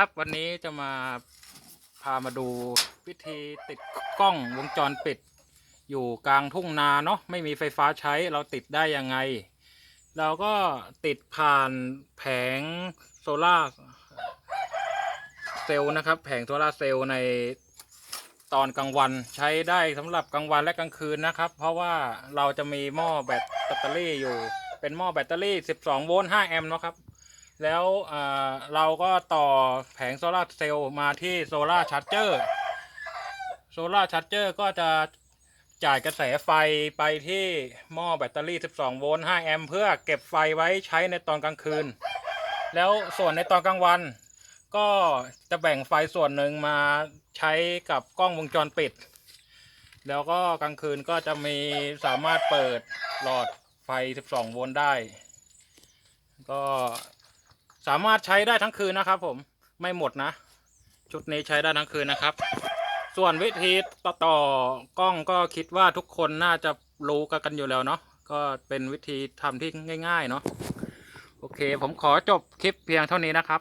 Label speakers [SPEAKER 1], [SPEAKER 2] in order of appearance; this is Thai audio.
[SPEAKER 1] ครับวันนี้จะมาพามาดูวิธีติดกล้องวงจรปิด อยู่กลางทุ่งนาเนาะไม่มีไฟฟ้าใช้เราติดได้ยังไง เราก็ติดผ่านแผงโซลาเซลล์นะครับ แผงโซลาเซลล์ในตอนกลางวันใช้ได้สำหรับกลางวันและกลางคืนนะครับ เพราะว่าเราจะมีหม้อแบตแบตเตอรี่อยู่เป็นหม้อแบตเตอรี่ 12 โวลต์ 5 แอมป์เนาะครับ แล้วเราก็ต่อแผงโซลาร์เซลล์มาที่โซลาร์ชาร์จเจอร์โซลาร์ชาร์จเจอร์ก็จะจ่ายกระแสไฟไปที่หม้อแบตเตอรี่ 12 โวลต์ 5 แอมป์เพื่อเก็บไฟไว้ใช้ในตอนกลางคืน แล้วส่วนในตอนกลางวัน ก็จะแบ่งไฟส่วนหนึ่งมาใช้กับกล้องวงจรปิด แล้วก็กลางคืนก็จะมีสามารถเปิดหลอดไฟ 12 โวลต์ได้ ก็ สามารถใช้ได้ทั้งคืนนะครับ ผมไม่หมดนะ ชุดนี้ใช้ได้ทั้งคืนนะครับ ส่วนวิธีต่อต่อกล้องก็คิดว่าทุกคนน่าจะรู้กันอยู่แล้วเนาะก็เป็นวิธีทำที่ง่าย ๆ เนาะโอเค ผมขอจบคลิปเพียงเท่านี้นะครับ